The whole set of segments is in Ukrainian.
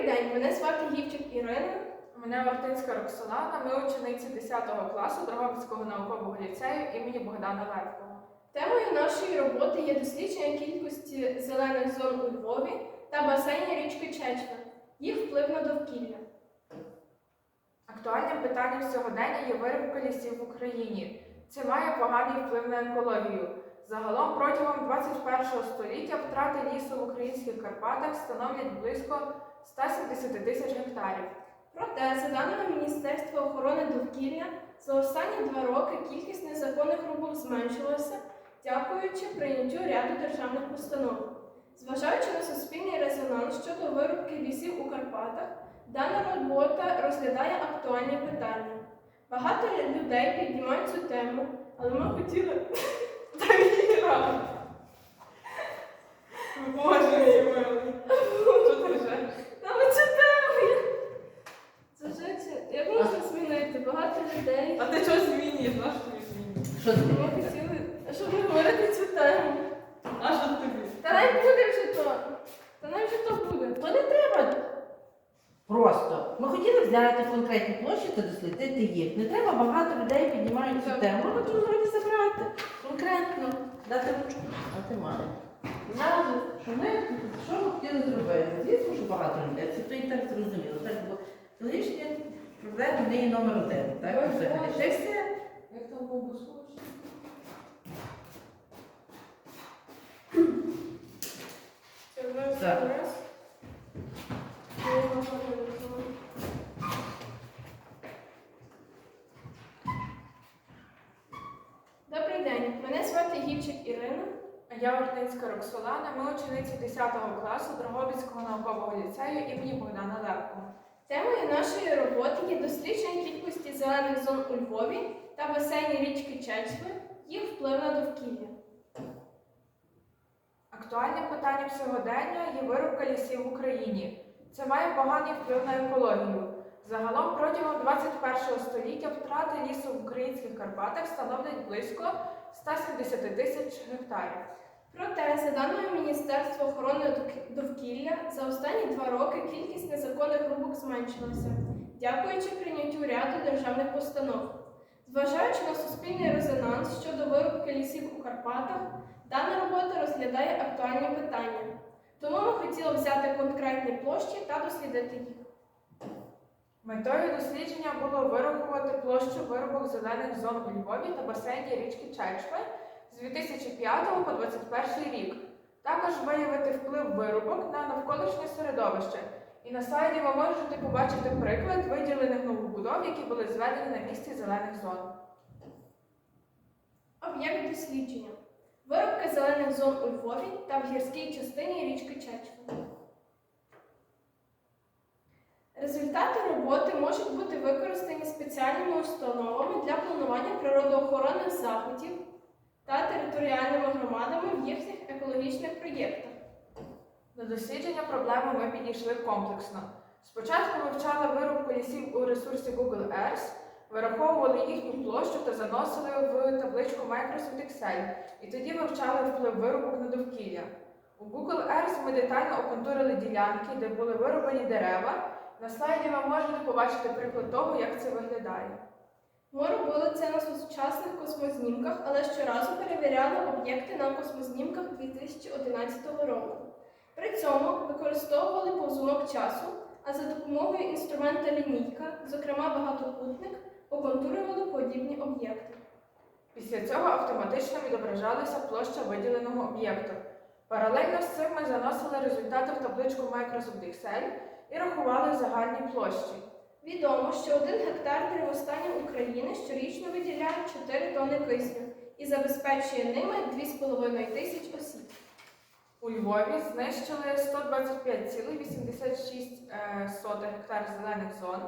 Добрий день, мене звати Гівчик Ірина. Мене Вартинська Роксолана, ми учениці 10 класу Дрогобицького наукового ліцею імені Богдана Левкова. Темою нашої роботи є дослідження кількості зелених зон у Львові та басейні річки Чечва, їх вплив на довкілля. Актуальним питанням сьогодення є вирубка лісів в Україні. Це має поганий вплив на екологію. Загалом протягом 21 століття втрати лісу в українських Карпатах становлять близько 170 тисяч гектарів. Проте, за даними Міністерства охорони довкілля, за останні два роки кількість незаконних рубок зменшилася, дякуючи прийняттю ряду державних постанов. Зважаючи на суспільний резонанс щодо вирубки лісів у Карпатах, дана робота розглядає актуальні питання. Багато людей піднімають цю тему, але ми хотіли. Та Іра! Боже мій милий! Що ти ржеш? Саме цю тему! Зважаючи, як можна змінити? Багато людей. А ти чого змінюєш? На що тобі змінюєш? Що ти? Ми хотіли, щоб не говорити цю тему. А що тобі? Та най буде вже то. Та най вже то буде. То не треба. Просто. Ми хотіли взяти конкретні площі та дослідити їх. Не треба багато людей піднімають цю тему. Можна тут вроді забрати. Конкретно. Дати ручку. А ти має. Зразу, що ми що ми хотіли зробити? Звісно, що багато людей. Це то і так зрозуміло. Так, бо екологічні проблеми в неї номер один. Так, взагалі. Все. Як там був Це в Так. раз. Добрий день, мене звати Гівчик Ірина. Я Вартинська Роксолана, ми учениці 10 класу Дрогобицького наукового ліцею імені Богдана Левкова. Темою нашої роботи є дослідження кількості зелених зон у Львові та басейні річки Чечви, їх вплив на довкілля. Актуальним питанням сьогодення є вирубка лісів в Україні. Це має поганий вплив на екологію. Загалом протягом 21 століття втрати лісу в українських Карпатах становлять близько 170 тисяч гектарів. Проте, за даними Міністерства охорони довкілля, за останні два роки кількість незаконних рубок зменшилася, дякуючи прийняттю ряду державних постанов. Зважаючи на суспільний резонанс щодо вирубки лісів у Карпатах, дана робота розглядає актуальні питання. Тому ми хотіли взяти конкретні площі та дослідити їх. Метою дослідження було вирахувати площу вирубок зелених зон у Львові та басейні річки Чечви з 2005 по 2021 рік. Також виявити вплив вирубок на навколишнє середовище. І на слайді ви можете побачити приклад виділених новобудов, які були зведені на місці зелених зон. Об'єкт дослідження. Вирубка зелених зон у Львові та в гірській частині річки Чечва. Результати роботи можуть бути використані спеціальними установами для планування природоохоронних заходів та територіальними громадами в їхніх екологічних проєктах. До дослідження проблеми ми підійшли комплексно. Спочатку вивчали вирубку лісів у ресурсі Google Earth, вираховували їхню площу та заносили в табличку Microsoft Excel, і тоді вивчали вплив вирубок на довкілля. У Google Earth ми детально оконтурили ділянки, де були вирубані дерева. На слайді ви можете побачити приклад того, як це виглядає. Ми робили це на сучасних космознімках, але щоразу перевіряли об'єкти на космознімках 2011 року. При цьому використовували повзунок часу, а за допомогою інструмента лінійка, зокрема багатокутник, оконтурювали подібні об'єкти. Після цього автоматично відображалася площа виділеного об'єкту. Паралельно з цим ми заносили результати в табличку Microsoft Excel і рахували загальні площі. Відомо, що один гектар деревостанів України щорічно виділяє 4 тонни кисню і забезпечує ними 2,5 тисяч осіб. У Львові знищили 125,86 гектар зелених зон.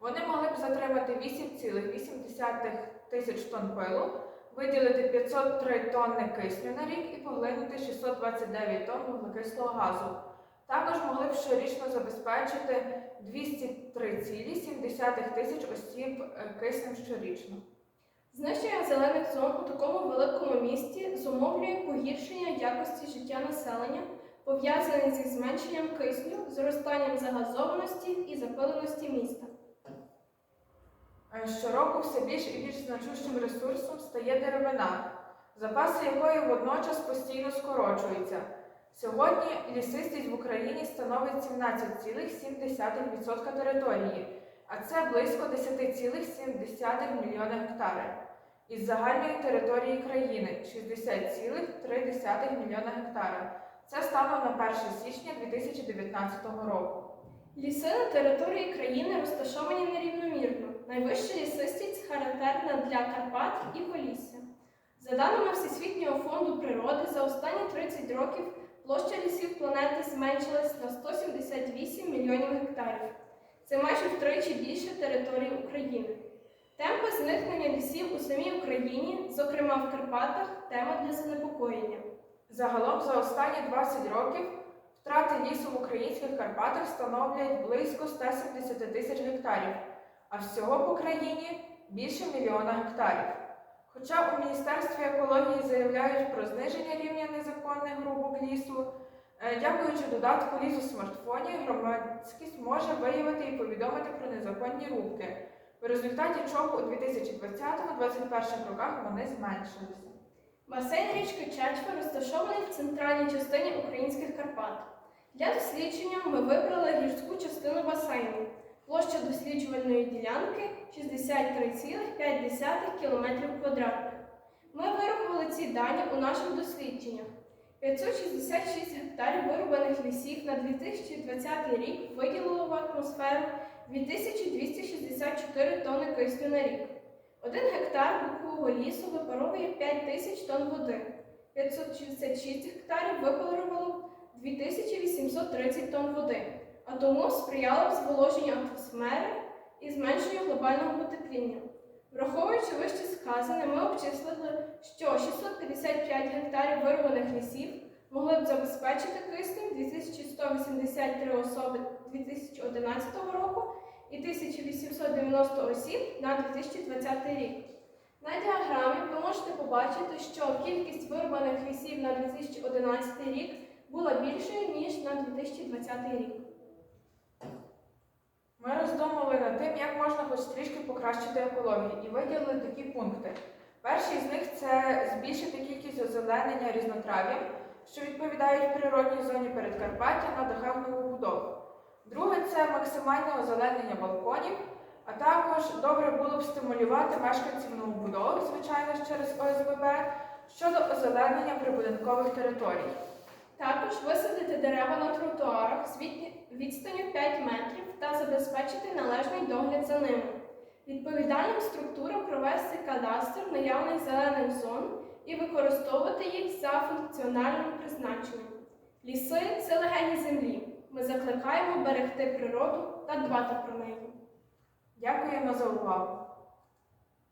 Вони могли б затримати 8,8 тисяч тонн пилу, виділити 503 тонни кисню на рік і поглинути 629 тонн вуглекислого газу. Також могли б щорічно забезпечити 203,7 тисяч осіб е, киснем щорічно. Знищення зелених зон у такому великому місті зумовлює погіршення якості життя населення пов'язаний зі зменшенням кисню, зростанням загазованості і запиленості міста. Е, Щороку все більш і більш значущим ресурсом стає деревина, запаси якої водночас постійно скорочуються. Сьогодні лісистість в Україні становить 17,7% території, а це близько 10,7 мільйона гектарів. Із загальної території країни 60,3 мільйона гектарів. Це станом на 1 січня 2019 року. Ліси на території країни розташовані нерівномірно. Найвища лісистість характерна для Карпат і Полісся. За даними Всесвітнього фонду природи, за останні 30 років площа лісів планети зменшилась на 178 мільйонів гектарів. Це майже втричі більше території України. Темпи зникнення лісів у самій Україні, зокрема в Карпатах, тема для занепокоєння. Загалом за останні 20 років втрати лісу в українських Карпатах становлять близько 170 тисяч гектарів, а всього по країні більше мільйона гектарів. Хоча у Міністерстві екології заявляють про зниження рівня незаконних рубок лісу, е, дякуючи додатку лісу в смартфоні, громадськість може виявити і повідомити про незаконні рубки, в результаті чого у 2020-2021 роках вони зменшилися. Басейн річки Чечва розташований в центральній частині українських Карпат. Для дослідження ми вибрали гірську частину басейну. Площа досліджувальної ділянки 63,5 км квадратних. Ми вирахували ці дані у наших дослідженнях. 566 гектарів вирубаних лісів на 2020 рік виділило в атмосферу 2264 тонни кисню на рік. Один гектар букового лісу випаровує 5 тисяч тонн води. 566 гектарів випарувало 2830 тонн води, а тому сприяло зволоженню атмосфери і зменшенню глобального потепління. Враховуючи вище сказане, ми обчислили, що 655 гектарів вирваних лісів могли б забезпечити киснем 2183 особи 2011 року і 1890 осіб на 2020 рік. На діаграмі ви можете побачити, що кількість вирубаних лісів на 2011 рік була більшою, ніж на 2020 рік. Ми роздумували над тим, як можна хоч трішки покращити екологію, і виділили такі пункти. Перший з них це збільшити кількість озеленення різнотрав'ям, що відповідають природній зоні передкарпаття на дахах новобудов. Друге це максимальне озеленення балконів, а також добре було б стимулювати мешканців новобудов, звичайно через ОСББ, щодо озеленення прибудинкових територій. Також висадити дерева на тротуарах з відстанню 5 метрів та забезпечити належний догляд за ними. Відповідальним структурам провести кадастр наявних зелених зон і використовувати їх за функціональним призначенням. Ліси це легені землі. Ми закликаємо берегти природу та дбати про неї. Дякуємо за увагу!